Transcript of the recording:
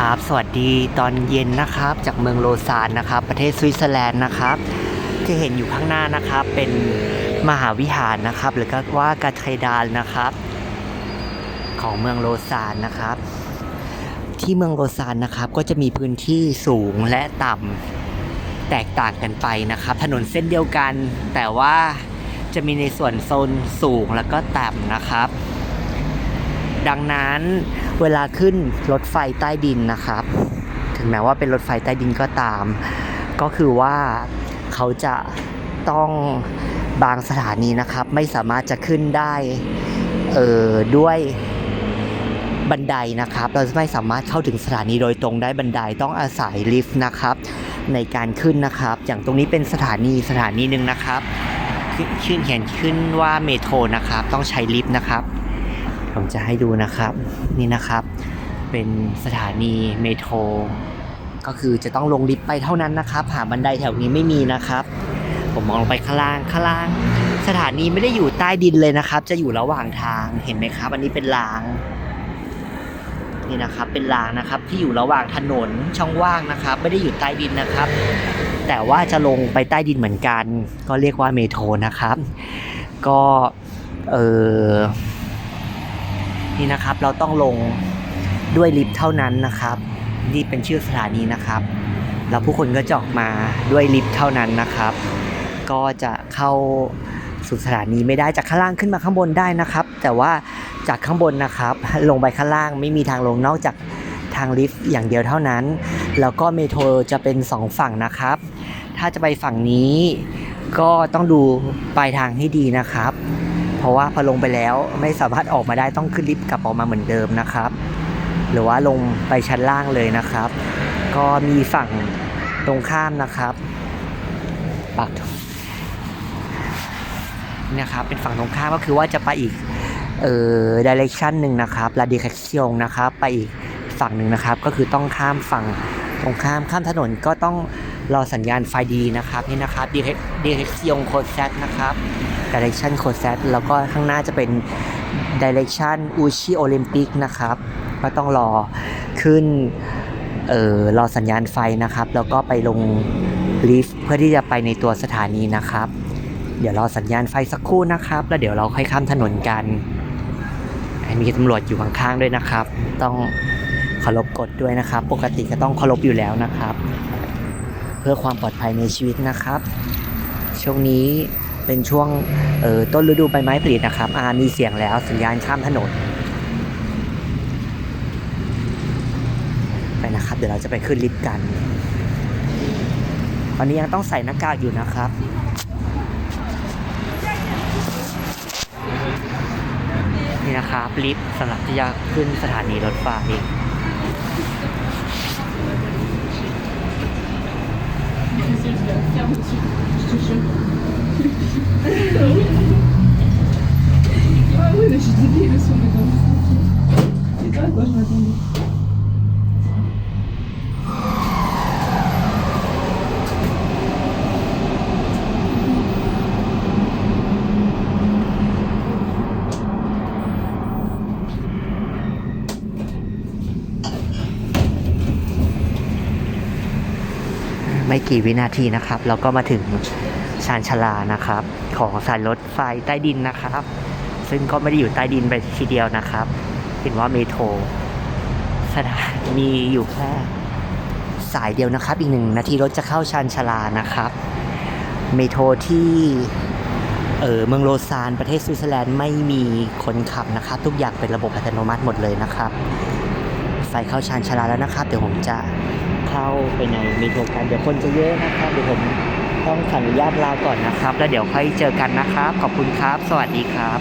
ครับ สวัสดีตอนเย็นนะครับ จากเมืองโลซานนะครับ ประเทศสวิตเซอร์แลนด์นะครับ ที่เห็นอยู่ข้างหน้านะครับ เป็นมหาวิหารนะครับ หรือก็ว่ากาเทดาลนะครับ ของเมืองโลซานนะครับ ที่เมืองโลซานนะครับ ก็จะมีพื้นที่สูงและต่ำแตกต่างกันไปนะครับ ถนนเส้นเดียวกัน แต่ว่าจะมีในส่วนโซนสูงแล้วก็ต่ำนะครับ ดังนั้น เวลาขึ้นรถไฟใต้ดินนะครับ ถึงแม้ว่าเป็นรถไฟใต้ดินก็ตาม ก็คือว่าเขาจะต้องบางสถานีนะครับ ไม่สามารถจะขึ้นได้เอ่อด้วยบันไดนะครับ เราไม่สามารถเข้าถึงสถานีโดยตรงได้บันไดต้องอาศัยลิฟต์นะครับ ในการขึ้นนะครับ อย่างตรงนี้เป็นสถานีสถานีหนึ่งนะครับ ขึ้นขึ้นเขียนขึ้นว่าเมโทรนะครับ ต้องใช้ลิฟต์นะครับ ผมจะให้ดูนะครับนี่นะครับ เป็นสถานีเมโทรก็คือจะต้องลงลิฟต์ไปเท่านั้นนะครับ หาบันไดแถวนี้ไม่มีนะครับ ผมมองลงไปข้างล่างข้างล่าง สถานีไม่ได้อยู่ใต้ดินเลยนะครับ จะอยู่ระหว่างทางเห็นไหมครับ อันนี้เป็นรางนี่นะครับ เป็นรางนะครับที่อยู่ระหว่างถนนช่องว่างนะครับ ไม่ได้อยู่ใต้ดินนะครับ แต่ว่าจะลงไปใต้ดินเหมือนกัน ก็เรียกว่าเมโทรนะครับ ก็เออ นี่นะครับ เราต้องลงด้วยลิฟต์เท่านั้นนะครับนี่เป็นชื่อสถานีนะครับแล้วผู้คนก็จะออกมาด้วยลิฟต์เท่านั้นนะครับ ก็จะเข้าสู่สถานีไม่ได้จากข้างล่างขึ้นมาข้างบนได้นะครับ แต่ว่าจากข้างบนนะครับ ลงไปข้างล่างไม่มีทางลงนอกจากทางลิฟต์อย่างเดียวเท่านั้น แล้วก็เมโทรจะเป็นสองฝั่งนะครับ ถ้าจะไปฝั่งนี้ก็ต้องดูปลายทางให้ดีนะครับ เพราะว่าพอลงไปแล้วไม่สามารถออกมาได้ต้องขึ้นลิฟต์กลับออกมาเหมือนเดิมนะครับ หรือว่าลงไปชั้นล่างเลยนะครับ ก็มีฝั่งตรงข้ามนะครับปักนี่นะครับเป็นฝั่งตรงข้ามก็คือว่าจะไปอีกเอ่อดิเรกชันหนึ่งนะครับลาดิเคชงนะครับ ไปอีกฝั่งหนึ่งนะครับ ก็คือต้องข้ามฝั่งตรงข้ามข้ามถนนก็ต้อง รอสัญญาณไฟดีนะครับนี่นะครับดิเรกชงโคดแซนะครับ direction c o s e t แล้วก็ข้างหน้าจะเป็น direction Uchi Olympic นะครับก็ต้องรอขึ้นเอ่อรอสัญญาณไฟนะครับ แล้วก็ไปลงลิฟต์เพื่อที่จะไปในตัวสถานีนะครับ เดี๋ยวรอสัญญาณไฟสักครู่นะครับ แล้วเดี๋ยวเราค่อยข้ามถนนกันมีตำรวจอยู่ข้างๆด้วยนะครับ ต้องเคารพกฎด้วยนะครับ ปกติก็ต้องเคารพอยู่แล้วนะครับ เพื่อความปลอดภัยในชีวิตนะครับ ช่วงนี้เป็นช่วงออต้นฤดูใบไม้ผลินะครับอามีเสียงแล้วสัญญาณข้ามถนน ไปนะครับ เดี๋ยวเราจะไปขึ้นลิฟต์กัน ตอนนี้ยังต้องใส่หน้ากากอยู่นะครับนี่นะครับลิฟต์สำหรับที่จะขึ้นสถานีรถไฟ ไม่กี่วินาทีนะครับ เราก็มาถึงชานชลานะครับ ของสายรถไฟใต้ดินนะครับ ซึ่งก็ไม่ได้อยู่ใต้ดินไปทีเดียวนะครับ เห็นว่าเมโทรสถานีอยู่แค่สายเดียวนะครับ อีกหนึ่งนาทีรถจะเข้าชานชลานะครับ เมโทรที่เออเมืองโลซานประเทศสวิตเซอร์แลนด์ไม่มีคนขับนะครับ ทุกอย่างเป็นระบบอัตโนมัติหมดเลยนะครับ ไฟเข้าชานชลาแล้วนะครับ เดี๋ยวผมจะ เข้าไปในเมโครกันเดี๋ยวคนจะเยอะนะครับเดี๋ยวผมต้องขออนุญาตลาก่อนนะครับ แล้วเดี๋ยวค่อยเจอกันนะครับ ขอบคุณครับ สวัสดีครับ